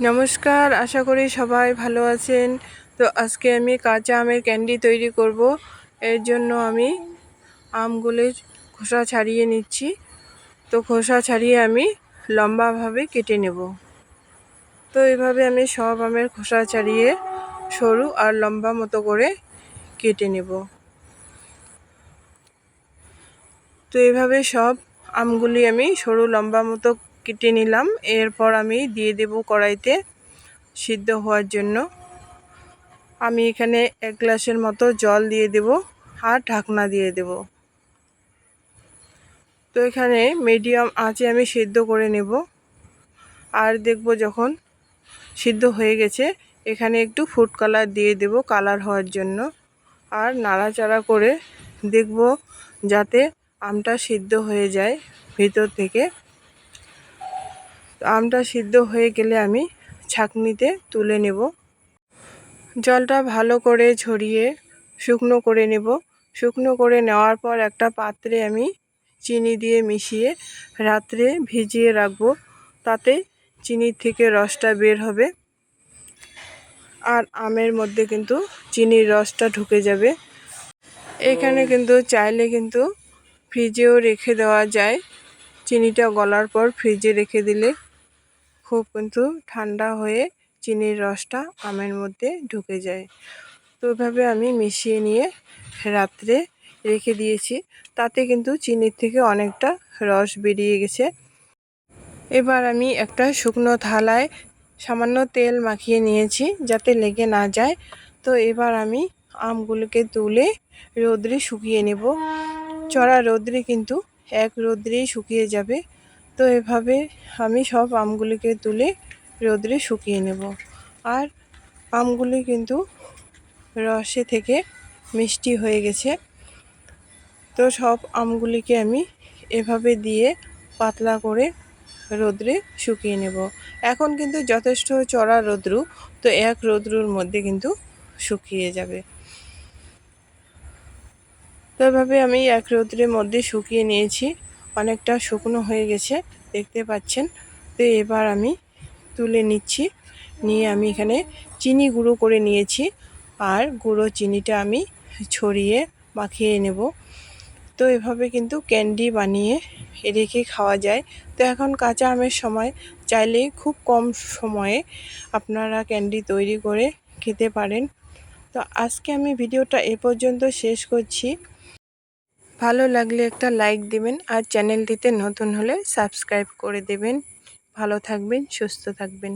নমস্কার, আশা করি সবাই ভালো আছেন। তো আজকে আমি কাঁচা আমের ক্যান্ডি তৈরি করব। এর জন্য আমি আমগুলির খোসা ছাড়িয়ে নিচ্ছি। তো খোসা ছাড়িয়ে আমি লম্বাভাবে কেটে নেব। তো এইভাবে আমি সব আমের খোসা ছাড়িয়ে সরু আর লম্বা মতো করে কেটে নেব। তো এইভাবে সব আমগুলি আমি সরু লম্বা মতো কেটে নিলাম। এরপর আমি দিয়ে দেব কড়াইতে সিদ্ধ হওয়ার জন্য। আমি এখানে এক গ্লাসের মতো জল দিয়ে দেব আর ঢাকনা দিয়ে দেব। তো এখানে মিডিয়াম আঁচে আমি সিদ্ধ করে নেব। আর দেখব যখন সিদ্ধ হয়ে গেছে, এখানে একটু ফুড কালার দিয়ে দেব কালার হওয়ার জন্য। আর নাড়াচাড়া করে দেখব যাতে আমটা সিদ্ধ হয়ে যায় ভিতর থেকে। আমটা সিদ্ধ হয়ে গেলে আমি ছাকনিতে তুলে নেব। জলটা ভালো করে ঝরিয়ে শুকনো করে নেব। শুকনো করে নেওয়ার পর একটা পাত্রে আমি চিনি দিয়ে মিশিয়ে রাত্রে ভিজিয়ে রাখব। তাতে চিনির থেকে রসটা বের হবে। আর আমের মধ্যে কিন্তু চিনির রসটা ঢুকে যাবে। এখানে কিন্তু চাইলে কিন্তু ফ্রিজেও রেখে দেওয়া যায়। চিনিটা গলার পর ফ্রিজে রেখে দিলে খুব কিন্তু ঠান্ডা হয়ে চিনির রসটা আমের মধ্যে ঢুকে যায়। তো ওইভাবে আমি মিশিয়ে নিয়ে রাত্রে রেখে দিয়েছি। তাতে কিন্তু চিনির থেকে অনেকটা রস বেরিয়ে গেছে। এবার আমি একটা শুকনো থালায় সামান্য তেল মাখিয়ে নিয়েছি যাতে লেগে না যায়। তো এবার আমি আমগুলোকে তুলে রোদ্রে শুকিয়ে নেব। চড়া রোদ্রে কিন্তু এক রোদ্রেই শুকিয়ে যাবে। তো এভাবে আমি সব আমগুলিকে তুলে রোদ্রে শুকিয়ে নেব। আর আমগুলি কিন্তু রসে থেকে মিষ্টি হয়ে গেছে। তো সব আমগুলিকে আমি এভাবে দিয়ে পাতলা করে রোদ্রে শুকিয়ে নেব। এখন কিন্তু যথেষ্ট চড়া রোদ্রু, তো এক রোদ্রুর মধ্যে কিন্তু শুকিয়ে যাবে। তো এভাবে আমি এক রোদ্রের মধ্যে শুকিয়ে নিয়েছি। অনেকটা শুকনো হয়ে গেছে, দেখতে পাচ্ছেন। তো এবার আমি তুলে নিচ্ছি। নিয়ে আমি এখানে চিনি গুঁড়ো করে নিয়েছি আর গুঁড়ো চিনিটা আমি ছড়িয়ে মাখিয়ে নেব। তো এভাবে কিন্তু ক্যান্ডি বানিয়ে রেখে খাওয়া যায়। তো এখন কাঁচা আমের সময়, চাইলে খুব কম সময়ে আপনারা ক্যান্ডি তৈরি করে খেতে পারেন। তো আজকে আমি ভিডিওটা এ পর্যন্ত শেষ করছি। ভালো লাগলে একটা লাইক দিবেন আর চ্যানেলটিতে নতুন হলে সাবস্ক্রাইব করে দেবেন। ভালো থাকবেন, সুস্থ থাকবেন।